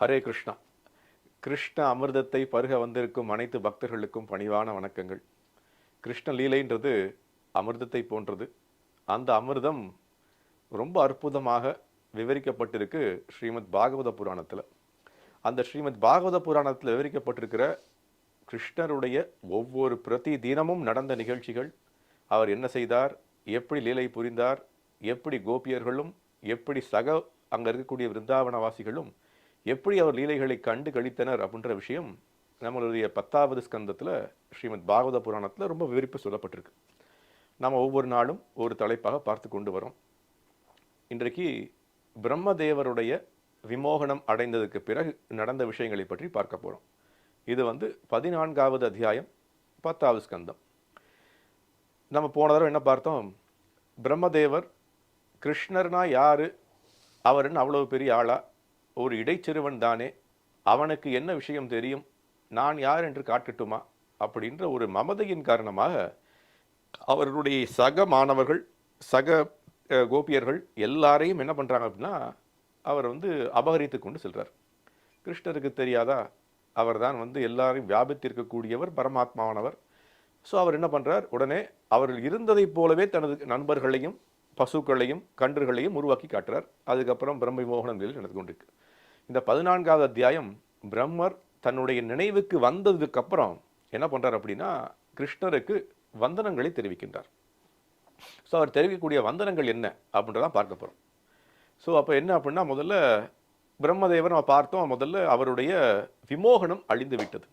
ஹரே கிருஷ்ணா. கிருஷ்ண அமிர்தத்தை பருக வந்திருக்கும் அனைத்து பக்தர்களுக்கும் பணிவான வணக்கங்கள். கிருஷ்ண லீலைன்றது அமிர்தத்தை போன்றது. அந்த அமிர்தம் ரொம்ப அற்புதமாக விவரிக்கப்பட்டிருக்கு ஸ்ரீமத் பாகவத புராணத்தில். அந்த ஸ்ரீமத் பாகவத புராணத்தில் விவரிக்கப்பட்டிருக்கிற கிருஷ்ணருடைய ஒவ்வொரு பிரதி தினமும் நடந்த நிகழ்ச்சிகள் அவர் என்ன செய்தார் எப்படி லீலை புரிந்தார் எப்படி கோபியர்களும் எப்படி சக அங்கே இருக்கக்கூடிய விருந்தாவனவாசிகளும் எப்படி அவர் லீலைகளை கண்டு கழித்தனர் அப்படின்ற விஷயம் நம்மளுடைய பத்தாவது ஸ்கந்தத்தில் ஸ்ரீமத் பாகவத புராணத்தில் ரொம்ப விவரிப்பு சொல்லப்பட்டிருக்கு. நாம் ஒவ்வொரு நாளும் ஒரு தலைப்பாக பார்த்து கொண்டு வரோம். இன்றைக்கு பிரம்மதேவருடைய விமோகனம் அடைந்ததுக்கு பிறகு நடந்த விஷயங்களை பற்றி பார்க்க போகிறோம் இது வந்து பதினான்காவது அத்தியாயம் பத்தாவது ஸ்கந்தம். நம்ம போன தடவை என்ன பார்த்தோம்? பிரம்மதேவர் கிருஷ்ணர்னா யார்? அவருன்னு அவ்வளோ பெரிய ஆளா? ஒரு இடைச்சிறுவன் தானே? அவனுக்கு என்ன விஷயம் தெரியும்? நான் யார் என்று காட்டட்டுமா? அப்படின்ற ஒரு மமதையின் காரணமாக அவர்களுடைய சக மாணவர்கள் சக கோபியர்கள் எல்லாரையும் என்ன பண்ணுறாங்க அப்படின்னா அவர் வந்து அபகரித்து கொண்டு செல்கிறார் கிருஷ்ணருக்கு தெரியாதா? அவர்தான் வந்து எல்லாரையும் வியாபித்திருக்கக்கூடியவர் பரமாத்மாவானவர். ஸோ அவர் என்ன பண்ணுறார் உடனே அவர்கள் இருந்ததைப் போலவே தனது நண்பர்களையும் பசுக்களையும் கன்றுகளையும் உருவாக்கி காட்டுறார். அதுக்கப்புறம் பிரம்ம விமோகனம் நிலையில் நடந்து கொண்டிருக்கு. இந்த பதினான்காவது அத்தியாயம் பிரம்மர் தன்னுடைய நினைவுக்கு வந்ததுக்கப்புறம் என்ன பண்ணுறார் அப்படின்னா கிருஷ்ணருக்கு வந்தனங்களை தெரிவிக்கின்றார். ஸோ அவர் தெரிவிக்கக்கூடிய வந்தனங்கள் என்ன அப்படின்றதான் பார்க்க போகிறோம் ஸோ அப்போ என்ன அப்படின்னா முதல்ல பிரம்மதேவர் நம்ம பார்த்தோம் முதல்ல அவருடைய விமோகனம் அழிந்து விட்டது.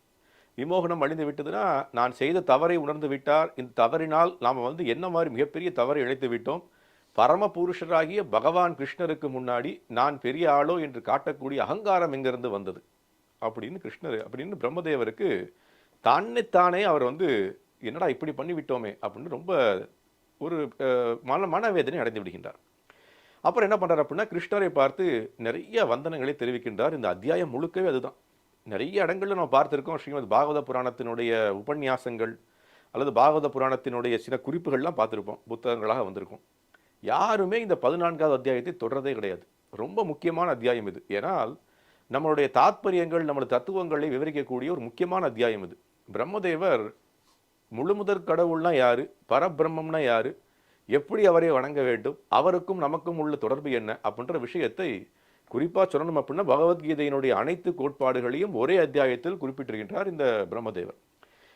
விமோகனம் அழிந்து விட்டதுன்னா நான் செய்த தவறை உணர்ந்து விட்டார். இந்த தவறினால் நாம் வந்து என்ன மாதிரி மிகப்பெரிய தவறை இழைத்து விட்டோம்? பரம புருஷராகிய பகவான் கிருஷ்ணருக்கு முன்னாடி நான் பெரிய ஆளோ என்று காட்டக்கூடிய அகங்காரம் எங்கிருந்து வந்தது? அப்படின்னு கிருஷ்ணர் அப்படின்னு பிரம்மதேவருக்கு தானே அவர் வந்து என்னடா இப்படி பண்ணிவிட்டோமே? அப்படின்னு ரொம்ப ஒரு மன மனவேதனை அடைந்து விடுகின்றார். அப்புறம் என்ன பண்ணுறார் அப்படின்னா கிருஷ்ணரை பார்த்து நிறைய வந்தனங்களை தெரிவிக்கின்றார். இந்த அத்தியாயம் முழுக்கவே அதுதான். நிறைய இடங்களில் நம்ம பார்த்துருக்கோம் ஸ்ரீமத் பாகவத புராணத்தினுடைய உபன்யாசங்கள் அல்லது பாகவத புராணத்தினுடைய சில குறிப்புகள்லாம் பார்த்துருப்போம் புத்தகங்களாக வந்திருக்கும். யாருமே இந்த பதினான்காவது அத்தியாயத்தை தொடர்றதே கிடையாது. ரொம்ப முக்கியமான அத்தியாயம் இது. ஏனால் நம்மளுடைய தாத்பரியங்கள் நம்மளுடைய தத்துவங்களை விவரிக்கக்கூடிய ஒரு முக்கியமான அத்தியாயம் இது. பிரம்மதேவர் முழுமுதற் கடவுள்னா யார்? பரபிரம்மம்னா யார்? எப்படி அவரை வணங்க வேண்டும்? அவருக்கும் நமக்கும் உள்ள தொடர்பு என்ன? அப்படின்ற விஷயத்தை குறிப்பாக சொல்லணும் அப்படின்னா பகவத்கீதையினுடைய அனைத்து கோட்பாடுகளையும் ஒரே அத்தியாயத்தில் குறிப்பிட்டிருக்கின்றார் இந்த பிரம்மதேவர்.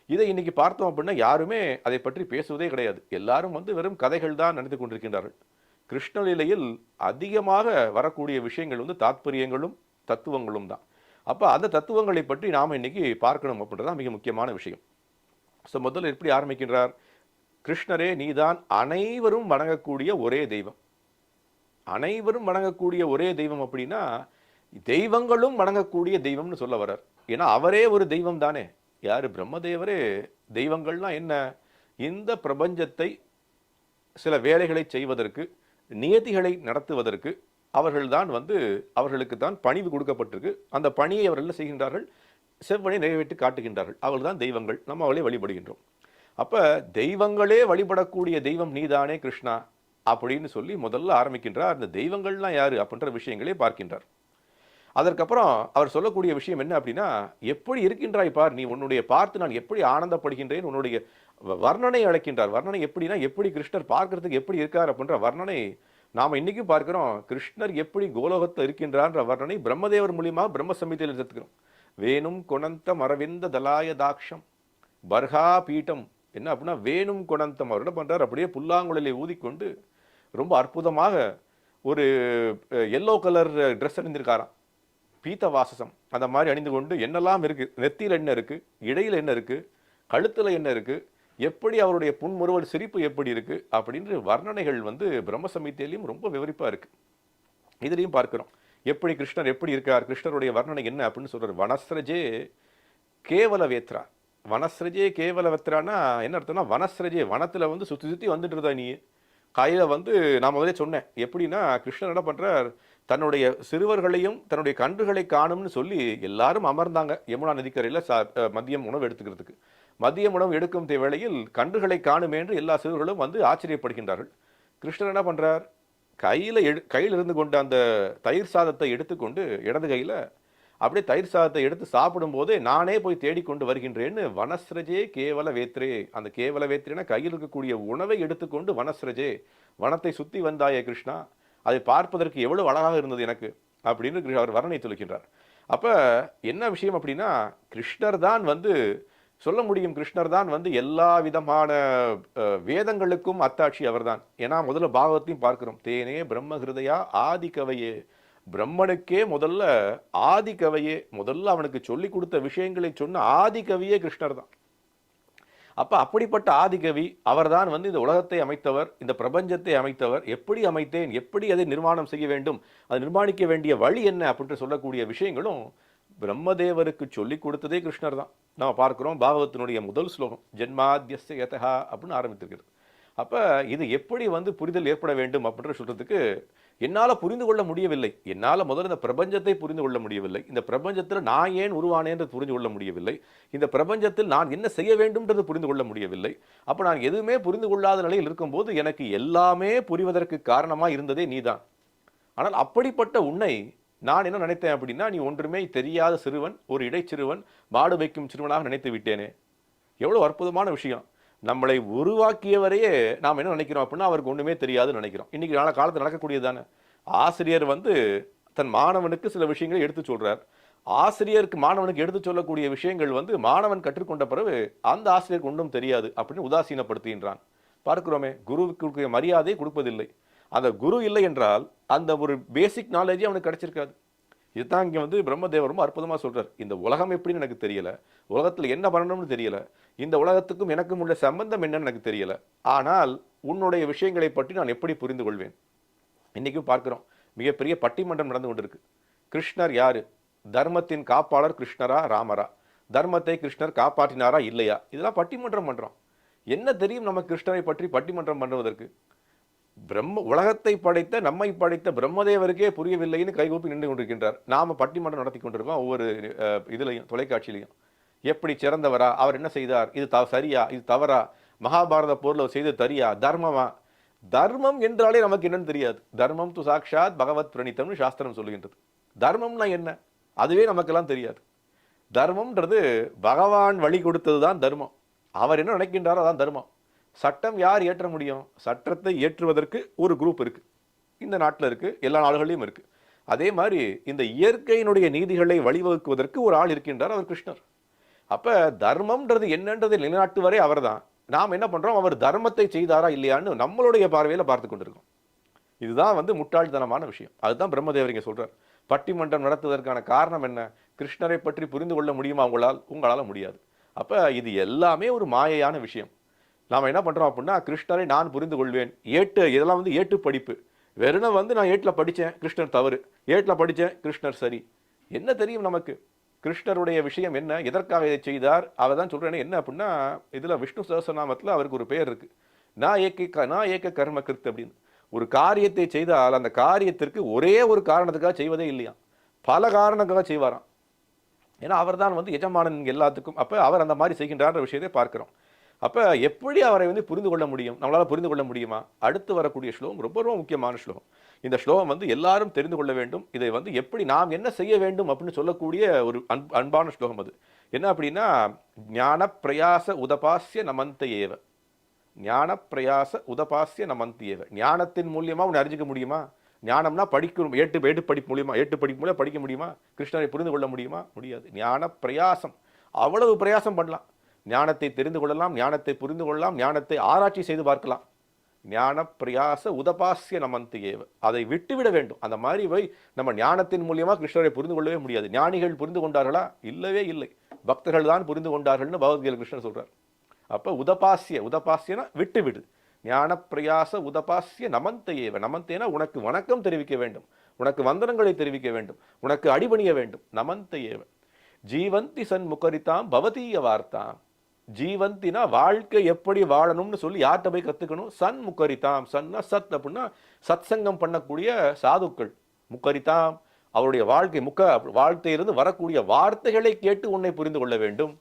இதை இன்னைக்கு பார்த்தோம் அப்படின்னா யாருமே அதை பற்றி பேசுவதே கிடையாது. எல்லாரும் வந்து வெறும் கதைகள் தான் நடந்து கொண்டிருக்கின்றார்கள். கிருஷ்ணலீலையில் அதிகமாக வரக்கூடிய விஷயங்கள் வந்து தாத்பரியங்களும் தத்துவங்களும் தான். அப்போ அந்த தத்துவங்களை பற்றி நாம் இன்னைக்கு பார்க்கணும் அப்படின்றதான் மிக முக்கியமான விஷயம். ஸோ முதல்ல எப்படி ஆரம்பிக்கின்றார்? கிருஷ்ணரே நீதான் அனைவரும் வணங்கக்கூடிய ஒரே தெய்வம். அனைவரும் வணங்கக்கூடிய ஒரே தெய்வம் அப்படின்னா தெய்வங்களும் வணங்கக்கூடிய தெய்வம்னு சொல்ல வர்றார். ஏன்னா அவரே ஒரு தெய்வம் தானே. யார்? பிரம்மதேவரே. தெய்வங்கள்லாம் என்ன? இந்த பிரபஞ்சத்தை சில வேலைகளை செய்வதற்கு நியதிகளை நடத்துவதற்கு அவர்கள்தான் வந்து அவர்களுக்கு தான் பணிவு கொடுக்கப்பட்டிருக்கு. அந்த பணியை அவர்கள் செய்கின்றார்கள்? செவ்வனை நிறைவேற்றி காட்டுகின்றார்கள். அவர்கள்தான் தெய்வங்கள். நம்ம அவளை வழிபடுகின்றோம். அப்போ தெய்வங்களே வழிபடக்கூடிய தெய்வம் நீதானே கிருஷ்ணா அப்படின்னு சொல்லி முதல்ல ஆரம்பிக்கின்றார். அந்த தெய்வங்கள்லாம் யார் அப்படின்ற விஷயங்களே பார்க்கின்றார். அதற்கப்புறம் அவர் சொல்லக்கூடிய விஷயம் என்ன அப்படின்னா எப்படி இருக்கின்றாய் பார் நீ உன்னுடைய பார்த்து நான் எப்படி ஆனந்தப்படுகின்றேன் உன்னுடைய வர்ணனை அழைக்கின்றார். வர்ணனை எப்படின்னா எப்படி கிருஷ்ணர் பார்க்கறதுக்கு எப்படி இருக்கார் அப்படின்ற வர்ணனை நாம் இன்றைக்கும் பார்க்கிறோம். கிருஷ்ணர் எப்படி கோலோகத்தில் இருக்கின்றார்ன்ற வர்ணனை பிரம்மதேவர் மூலியமாக பிரம்ம சமிதியில் எடுத்துக்கிறோம். வேணும் குணந்த மரவிந்த தலாய தாக்ஷம் பர்ஹா பீட்டம் என்ன அப்படின்னா வேணும் குணந்தம். அவர் என்ன பண்ணுறார் அப்படியே புல்லாங்குழலை ஊதிக்கொண்டு ரொம்ப அற்புதமாக ஒரு எல்லோ கலர் ட்ரெஸ் அணிந்திருக்காராம். பீத்த வாசசம் அந்த மாதிரி அணிந்து கொண்டு என்னெல்லாம் இருக்குது நெத்தியில் என்ன இருக்குது இடையில் என்ன இருக்குது கழுத்தில் என்ன இருக்குது எப்படி அவருடைய புன்முறுவல் சிரிப்பு எப்படி இருக்குது அப்படின்ற வர்ணனைகள் வந்து பிரம்மசமித்தியிலையும் ரொம்ப விவரிப்பாக இருக்குது இதுலேயும் பார்க்குறோம். எப்படி கிருஷ்ணர் எப்படி இருக்கார்? கிருஷ்ணருடைய வர்ணனை என்ன அப்படின்னு சொல்கிறார் வனஸ்ரஜே கேவல வேத்ரா வனஸ்ரஜே கேவல வேத்ரானா என்ன அர்த்தம்னா வனஸ்ரஜே வனத்தில் வந்து சுற்றி சுற்றி வந்துட்டு இருந்தா நீ? கையில் வந்து நான் முதலே சொன்னேன். எப்படின்னா கிருஷ்ணர் என்ன பண்ணுறார் தன்னுடைய சிறுவர்களையும் தன்னுடைய கன்றுகளை காணும்னு சொல்லி எல்லாரும் அமர்ந்தாங்க யமுனா நதிக்கரையில் சா மதியம் உணவு எடுத்துக்கிறதுக்கு. மதிய உணவு எடுக்கும் வேளையில் கன்றுகளை காணுமே என்று எல்லா சிறுவர்களும் வந்து ஆச்சரியப்படுகின்றார்கள். கிருஷ்ணர் என்ன பண்ணுறார் கையில் எடு கையில் இருந்து கொண்ட அந்த தயிர் சாதத்தை எடுத்துக்கொண்டு இடது கையில் அப்படியே தயிர் சாதத்தை எடுத்து சாப்பிடும்போது நானே போய் தேடிக்கொண்டு வருகின்றேன்னு வனஸ்ரஜே கேவல வேத்ரே அந்த கேவல வேத்ரேனா கையில் இருக்கக்கூடிய உணவை எடுத்துக்கொண்டு வனஸ்ரஜே வனத்தை சுற்றி வந்தாயே கிருஷ்ணா அதை பார்ப்பதற்கு எவ்வளவு அழகாக இருந்தது எனக்கு அப்படின்னு அவர் வர்ணனை சொல்கின்றார் அப்போ என்ன விஷயம் அப்படின்னா கிருஷ்ணர் தான் வந்து சொல்ல முடியும் கிருஷ்ணர் தான் வந்து எல்லா விதமான வேதங்களுக்கும் அத்தாட்சி அவர்தான். ஏன்னா முதல்ல பாகவத்தையும் பார்க்கிறோம். தேனே பிரம்ம ஹிருதயா ஆதி கவையே பிரம்மனுக்கே முதல்ல ஆதி கவையே முதல்ல அவனுக்கு சொல்லி கொடுத்த விஷயங்களை சொன்ன ஆதி கவியே கிருஷ்ணர் தான். அப்போ அப்படிப்பட்ட ஆதிகவி அவர்தான் வந்து இந்த உலகத்தை அமைத்தவர் இந்த பிரபஞ்சத்தை அமைத்தவர் எப்படி அமைத்தேன் எப்படி அதை நிர்மாணம் செய்ய வேண்டும் அதை நிர்மாணிக்க வேண்டிய வழி என்ன அப்படின்னு சொல்லக்கூடிய விஷயங்களும் பிரம்மதேவருக்கு சொல்லிக் கொடுத்ததே கிருஷ்ணர் தான். நம்ம பார்க்குறோம் பாகவத்தினுடைய முதல் ஸ்லோகம் ஜென்மாத்தியஸ்ய யதஹா அப்படின்னு ஆரம்பித்திருக்கிறது. அப்போ இது எப்படி வந்து புரிதல் ஏற்பட வேண்டும் அப்படின்ற சொல்கிறதுக்கு என்னால் புரிந்து கொள்ள முடியவில்லை. என்னால் முதல்ல இந்த பிரபஞ்சத்தை புரிந்து கொள்ள முடியவில்லை. இந்த பிரபஞ்சத்தில் நான் ஏன் உருவானேன் புரிந்து கொள்ள முடியவில்லை. இந்த பிரபஞ்சத்தில் நான் என்ன செய்ய வேண்டும்ன்றது புரிந்து கொள்ள முடியவில்லை. அப்போ நான் எதுவுமே புரிந்து கொள்ளாத நிலையில் இருக்கும்போது எனக்கு எல்லாமே புரிவதற்கு காரணமாக இருந்ததே நீதான். ஆனால் அப்படிப்பட்ட உன்னை நான் என்ன நினைத்தேன் அப்படின்னா நீ ஒன்றுமே தெரியாத சிறுவன் ஒரு இடைச்சிறுவன் மாடு வைக்கும் சிறுவனாக நினைத்து விட்டேனே. எவ்வளோ அற்புதமான விஷயம். நம்மளை உருவாக்கியவரையே நாம் என்ன நினைக்கிறோம் அப்படின்னா அவருக்கு ஒன்றுமே தெரியாதுன்னு நினைக்கிறோம். இன்னைக்கு நாள காலத்தில் நடக்கக்கூடியது தானே? ஆசிரியர் வந்து தன் மாணவனுக்கு சில விஷயங்களை எடுத்து சொல்கிறார் ஆசிரியருக்கு மாணவனுக்கு எடுத்து சொல்லக்கூடிய விஷயங்கள் வந்து மாணவன் கற்றுக்கொண்ட பிறகு அந்த ஆசிரியருக்கு ஒன்றும் தெரியாது அப்படின்னு உதாசீனப்படுத்துகின்றான் பார்க்கிறோமே குருவுக்கு இருக்கிற மரியாதை கொடுப்பதில்லை. அந்த குரு இல்லை என்றால் அந்த ஒரு பேசிக் நாலேஜே அவனுக்கு கிடைச்சிருக்காது. இதுதான் இங்கே வந்து பிரம்மதேவர் ரொம்ப சொல்கிறார் இந்த உலகம் எப்படின்னு எனக்கு தெரியல. உலகத்தில் என்ன பண்ணணும்னு தெரியல. இந்த உலகத்துக்கும் எனக்கும் உள்ள சம்பந்தம் என்னன்னு எனக்கு தெரியல. ஆனால் உன்னுடைய விஷயங்களை பற்றி நான் எப்படி புரிந்து கொள்வேன்? இன்றைக்கும் பார்க்கிறோம். மிகப்பெரிய பட்டிமன்றம் நடந்து கொண்டிருக்கு. கிருஷ்ணர் யார்? தர்மத்தின் காப்பாளர் கிருஷ்ணரா ராமரா? தர்மத்தை கிருஷ்ணர் காப்பாற்றினாரா இல்லையா? இதெல்லாம் பட்டிமன்றம் பண்ணுறோம் என்ன தெரியும் நம்ம கிருஷ்ணரை பற்றி பட்டிமன்றம் பண்ணுவதற்கு பிரம்ம உலகத்தை படைத்த நம்மை படைத்த பிரம்மதேவருக்கே புரியவில்லைன்னு கைகூப்பி நின்று கொண்டிருக்கின்றார். நாம் பட்டிமன்றம் நடத்தி கொண்டிருக்கோம் ஒவ்வொரு இதுலையும் தொலைக்காட்சியிலையும். எப்படி சிறந்தவரா? அவர் என்ன செய்தார்? இது த சரியா? இது தவறா? மகாபாரத போரில் செய்து செய்தது தரியா? தர்மமா? தர்மம் என்றாலே நமக்கு என்னன்னு தெரியாது. தர்மம் து சாட்சாத் பகவத் பிரணித்தம்னு சாஸ்திரம் சொல்லுகின்றது. தர்மம்னா என்ன? அதுவே நமக்கெல்லாம் தெரியாது. தர்மம்ன்றது பகவான் வழி கொடுத்தது தான் தர்மம். அவர் என்ன நினைக்கின்றாரோ அதான் தர்மம். சட்டம் யார் ஏற்ற முடியும்? சட்டத்தை ஏற்றுவதற்கு ஒரு குரூப் இருக்குது இந்த நாட்டில் இருக்குது எல்லா நாடுகளிலும் இருக்குது அதே மாதிரி இந்த இயற்கையினுடைய நீதிகளை வழிவகுக்குவதற்கு ஒரு ஆள் இருக்கின்றார். அவர் கிருஷ்ணர். அப்போ தர்மம்ன்றது என்னன்றதை நிலைநாட்டுவரே அவர்தான். நாம் என்ன பண்ணுறோம் அவர் தர்மத்தை செய்தாரா இல்லையான்னு நம்மளுடைய பார்வையில் பார்த்து கொண்டிருக்கோம். இதுதான் வந்து முட்டாள்தனமான விஷயம். அதுதான் பிரம்மதேவர் சொல்கிறார் பட்டிமன்றம் நடத்துவதற்கான காரணம் என்ன? கிருஷ்ணரை பற்றி புரிந்து கொள்ள முடியுமா உங்களால்? உங்களால் முடியாது. அப்போ இது எல்லாமே ஒரு மாயையான விஷயம். நாம் என்ன பண்ணுறோம் அப்படின்னா கிருஷ்ணரை நான் புரிந்து கொள்வேன். ஏட்டு இதெல்லாம் வந்து ஏட்டு படிப்பு. வெறும் வந்து நான் ஏட்டில் படித்தேன் கிருஷ்ணர் தவறு. ஏட்டில் படித்தேன் கிருஷ்ணர் சரி. என்ன தெரியும் நமக்கு? கிருஷ்ணருடைய விஷயம் என்ன எதற்காக இதை செய்தார் அவர் தான் சொல்கிறேன்னு என்ன அப்படின்னா இதில் விஷ்ணு சகசநாமத்தில் அவருக்கு ஒரு பெயர் இருக்குது நான் ஏக்க க- நான் ஏக்க கர்ம கிருத் அப்படின்னு ஒரு காரியத்தை செய்தால் அந்த காரியத்திற்கு ஒரே ஒரு காரணத்துக்காக செய்வதே இல்லையா? பல காரணங்களுக்காக செய்வாராம். ஏன்னா அவர்தான் வந்து எஜமானன் எல்லாத்துக்கும். அப்போ அவர் அந்த மாதிரி செய்கின்றார் விஷயத்தை பார்க்குறோம். அப்போ எப்படி அவரை வந்து புரிந்து கொள்ள முடியும்? நம்மளால் புரிந்து கொள்ள முடியுமா? அடுத்து வரக்கூடிய ஸ்லோகம் ரொம்ப ரொம்ப முக்கியமான ஸ்லோகம். இந்த ஸ்லோகம் வந்து எல்லாரும் தெரிந்து கொள்ள வேண்டும். இதை வந்து எப்படி நாம் என்ன செய்ய வேண்டும் அப்படின்னு சொல்லக்கூடிய ஒரு அன்பு அன்பான ஸ்லோகம் அது. என்ன அப்படின்னா ஞான பிரயாச உதபாசிய நமந்த ஏவ ஞான பிரயாச உதபாசிய நமந்தி ஏவ ஞானத்தின் மூலியமாக உன்னை அறிஞ்சிக்க முடியுமா? ஞானம்னா படிக்கணும் ஏட்டு ஏட்டு படிப்பு மூலியமா ஏட்டு படிப்பு மூலம் படிக்க முடியுமா? கிருஷ்ணரை புரிந்து கொள்ள முடியுமா? முடியாது. ஞான பிரயாசம் அவ்வளவு பிரயாசம் பண்ணலாம். ஞானத்தை தெரிந்து கொள்ளலாம் ஞானத்தை புரிந்து கொள்ளலாம் ஞானத்தை ஆராய்ச்சி செய்து பார்க்கலாம். ஞான பிரயாச உதபாசிய நமந்து ஏவ. அதை விட்டுவிட வேண்டும். அந்த மாதிரி போய் நம்ம ஞானத்தின் மூலியமாக கிருஷ்ணரை புரிந்து கொள்ளவே முடியாது. ஞானிகள் புரிந்து கொண்டார்களா? இல்லவே இல்லை. பக்தர்கள் தான் புரிந்து கொண்டார்கள்னு பகவத்கீதை கிருஷ்ணன் சொல்கிறார் அப்போ உதபாசிய உதபாசியனா விட்டுவிடு. ஞான பிரயாச உதபாசிய நமந்த ஏவ. நமந்தேனா உனக்கு வணக்கம் தெரிவிக்க வேண்டும். உனக்கு வந்தனங்களை தெரிவிக்க வேண்டும். உனக்கு அடிபணிய வேண்டும். நமந்த ஏவ. ஜீவந்தி சன் முகரிதாம் பவதீய வார்த்தாம். ஜீவந்தினா வாழ்க்கை எப்படி வாழணும்னு சொல்லி யார்கிட்ட போய் கற்றுக்கணும் சன் முக்கரிதாம். சன்னா சத் அப்படின்னா சத்சங்கம் பண்ணக்கூடிய சாதுக்கள். முக்கரிதாம். அவருடைய வாழ்க்கை முக்க வாழ்க்கையிலிருந்து வரக்கூடிய வார்த்தைகளை கேட்டு உன்னை புரிந்து கொள்ள வேண்டும்.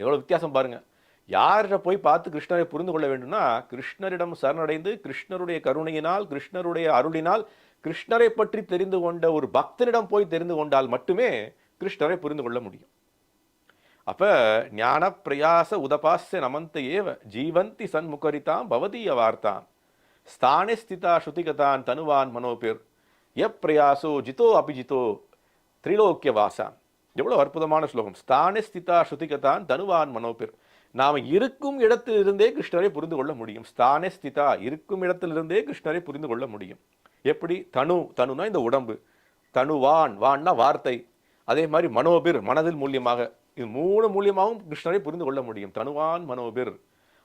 எவ்வளோ வித்தியாசம் பாருங்கள் யார்கிட்ட போய் பார்த்து கிருஷ்ணரை புரிந்து கொள்ள வேண்டும்னா கிருஷ்ணரிடம் சரணடைந்து கிருஷ்ணருடைய கருணையினால் கிருஷ்ணருடைய அருளினால் கிருஷ்ணரை பற்றி தெரிந்து கொண்ட ஒரு பக்தனிடம் போய் தெரிந்து கொண்டால் மட்டுமே கிருஷ்ணரை புரிந்து கொள்ள முடியும். அப்ப ஞான பிரயாச உதபாஸ்ய நமந்த ஏவ ஜீவந்தி சன்முகரிதாம் பவதீய வார்த்தாம் ஸ்தானே ஸ்திதா ஸ்ருதிகதான் தனுவான் மனோபிர். எப் பிரயாசோ ஜிதோ அபிஜிதோ திரிலோக்கிய வாசாம். எவ்வளோ அற்புதமான ஸ்லோகம். ஸ்தானே ஸ்திதா ஸ்ருதிகதான் தனுவான் மனோபிர். நாம் இருக்கும் இடத்திலிருந்தே கிருஷ்ணரை புரிந்து கொள்ள முடியும். ஸ்தானே ஸ்திதா இருக்கும் இடத்திலிருந்தே கிருஷ்ணரை புரிந்து கொள்ள முடியும். எப்படி? தனு தனுனா இந்த உடம்பு. தனுவான் வான்னா வார்த்தை. அதே மாதிரி மனோபிர் மனதில் மூலியமாக. இது மூணு மூலியமாகவும் கிருஷ்ணரை புரிந்து கொள்ள முடியும். தனுவான் மனோபிர்.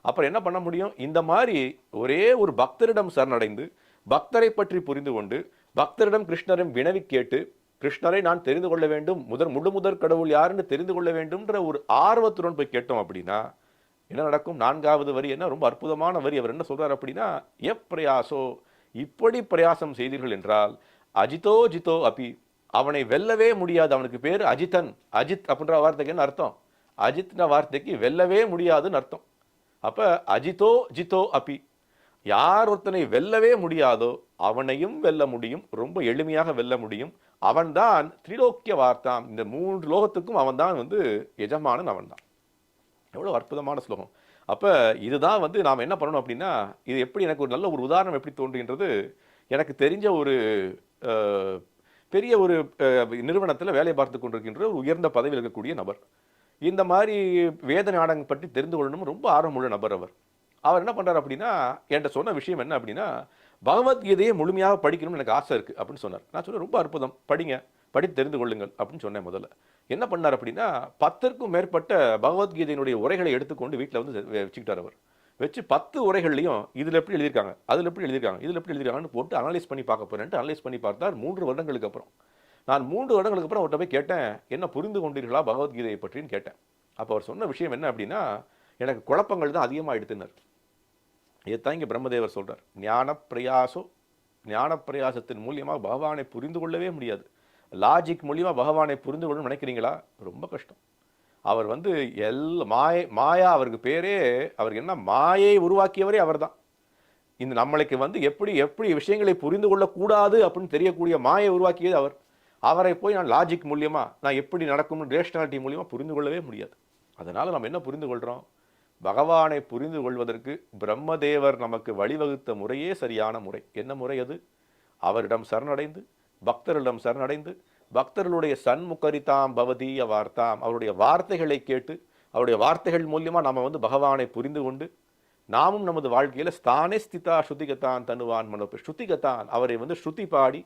அப்புறம் என்ன பண்ண முடியும்? இந்த மாதிரி ஒரே ஒரு பக்தரிடம் சரணடைந்து பக்தரை பற்றி புரிந்து கொண்டு பக்தரிடம் கிருஷ்ணரின் வினவி கேட்டு கிருஷ்ணரை நான் தெரிந்து கொள்ள வேண்டும் முதற் முழு முதற் கடவுள் யாருன்னு தெரிந்து கொள்ள வேண்டும்ன்ற ஒரு ஆர்வத்துடன் போய் கேட்டோம் அப்படின்னா என்ன நடக்கும்? நான்காவது வரி என்ன? ரொம்ப அற்புதமான வரி. அவர் என்ன சொல்கிறார் அப்படின்னா எப் பிரயாசோ? இப்படி பிரயாசம் செய்தீர்கள் என்றால் அஜிதோ ஜிதோ அபி அவனை வெல்லவே முடியாது. அவனுக்கு பேர் அஜித்தன். அஜித் அப்படின்ற வார்த்தைக்கு என்ன அர்த்தம்? அஜித்ன்ற வார்த்தைக்கு வெல்லவே முடியாதுன்னு அர்த்தம். அப்போ அஜித்தோ ஜித்தோ அப்பி யார் ஒருத்தனை வெல்லவே முடியாதோ அவனையும் வெல்ல முடியும். ரொம்ப எளிமையாக வெல்ல முடியும். அவன்தான் திரிலோக்கிய வார்த்தாம் இந்த மூன்று லோகத்துக்கும் அவன்தான் வந்து எஜமானன் அவன்தான். எவ்வளோ அற்புதமான ஸ்லோகம். அப்போ இதுதான் வந்து நாம் என்ன பண்ணணும் அப்படின்னா இது எப்படி எனக்கு ஒரு நல்ல ஒரு உதாரணம் எப்படி தோன்றுகின்றது? எனக்கு தெரிஞ்ச ஒரு பெரிய ஒரு நிறுவனத்தில் வேலை பார்த்து கொண்டிருக்கின்ற ஒரு உயர்ந்த பதவியில் இருக்கக்கூடிய நபர். இந்த மாதிரி வேத நாடகம் பற்றி தெரிந்து கொள்ளணும் ரொம்ப ஆர்வமுள்ள நபர் அவர். அவர் என்ன பண்ணுறார் அப்படின்னா என்கிட்ட சொன்ன விஷயம் என்ன அப்படின்னா பகவத்கீதையை முழுமையாக படிக்கணும்னு எனக்கு ஆசை இருக்குது அப்படின்னு சொன்னார். நான் சொன்னேன் ரொம்ப அற்புதம். படிங்க. படித்து தெரிந்து கொள்ளுங்கள். அப்படின்னு சொன்னேன் முதல்ல. என்ன பண்ணார் அப்படின்னா பத்திற்கும் மேற்பட்ட பகவத்கீதையினுடைய உரைகளை எடுத்துக்கொண்டு வீட்டில் வந்து வச்சுக்கிட்டார் அவர். வச்சு பத்து உரைகள்லையும் இதில் எப்படி எழுதியிருக்காங்க அதில் எப்படி எழுதியிருக்காங்க இதில் எப்படி எழுதியிருக்காங்கன்னு போட்டு அனலைஸ் பண்ணி பார்க்க போறேன்ட்டு அனலைஸ் பண்ணி பார்த்தார் மூன்று வருடங்களுக்கு அப்புறம். நான் மூன்று வருடங்களுக்கு அப்புறம் அவர்கிட்ட போய் கேட்டேன் என்ன புரிந்து கொண்டீர்களா பகவத்கீதையை பற்றின்னு கேட்டேன். அப்போ அவர் சொன்ன விஷயம் என்ன அப்படின்னா எனக்கு குழப்பங்கள் தான் அதிகமாகிடுத்துனர் இதைத்தான் இங்கே பிரம்மதேவர் சொல்கிறார் ஞானப்பிரயாசோ ஞானப்பிரயாசத்தின் மூலியமாக பகவானை புரிந்து கொள்ளவே முடியாது. லாஜிக் மூலியமாக பகவானை புரிந்து கொள்ளணும்னு நினைக்கிறீங்களா? ரொம்ப கஷ்டம். அவர் வந்து எல் மாய மாயா அவருக்கு பேரே அவருக்கு என்ன மாயை உருவாக்கியவரே அவர்தான். இந்த நம்மளுக்கு வந்து எப்படி எப்படி விஷயங்களை புரிந்து கொள்ளக்கூடாது அப்படின்னு தெரியக்கூடிய மாயை உருவாக்கியது அவர். அவரை போய் நான் லாஜிக் மூலியமாக நான் எப்படி நடக்கும்னு ரேஷனாலிட்டி மூலியமாக புரிந்து கொள்ளவே முடியாது. அதனால் நம்ம என்ன புரிந்து கொள்கிறோம் பகவானை புரிந்து கொள்வதற்கு பிரம்மதேவர் நமக்கு வழிவகுத்த முறையே சரியான முறை. என்ன முறை அது? அவரிடம் சரணடைந்து பக்தரிடம் சரணடைந்து பக்தர்களுடைய சண்முகரிதாம் பவதீய வார்த்தாம் அவருடைய வார்த்தைகளை கேட்டு அவருடைய வார்த்தைகள் மூலியமாக நம்ம வந்து பகவானை புரிந்து கொண்டு நாமும் நமது வாழ்க்கையில் ஸ்தானே ஸ்திதா ஸ்ருதிகத்தான் தனுவான் மனோபி. ஸ்ருதிகத்தான் அவரை வந்து ஸ்ருதி பாடி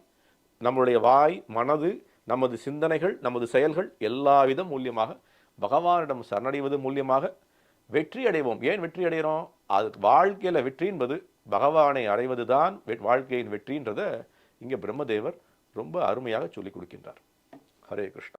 நம்மளுடைய வாய் மனது நமது சிந்தனைகள் நமது செயல்கள் எல்லா விதம் மூலியமாக பகவானிடம் சரணடைவது மூலியமாக வெற்றி அடைவோம். ஏன் வெற்றி அடைகிறோம் அது வாழ்க்கையில் வெற்றி என்பது பகவானை அடைவதுதான் வெ- வாழ்க்கையின் வெற்றின்றத இங்கே பிரம்மதேவர் ரொம்ப அருமையாக சொல்லிக் கொடுக்கின்றார். ஹரே கிருஷ்ணா.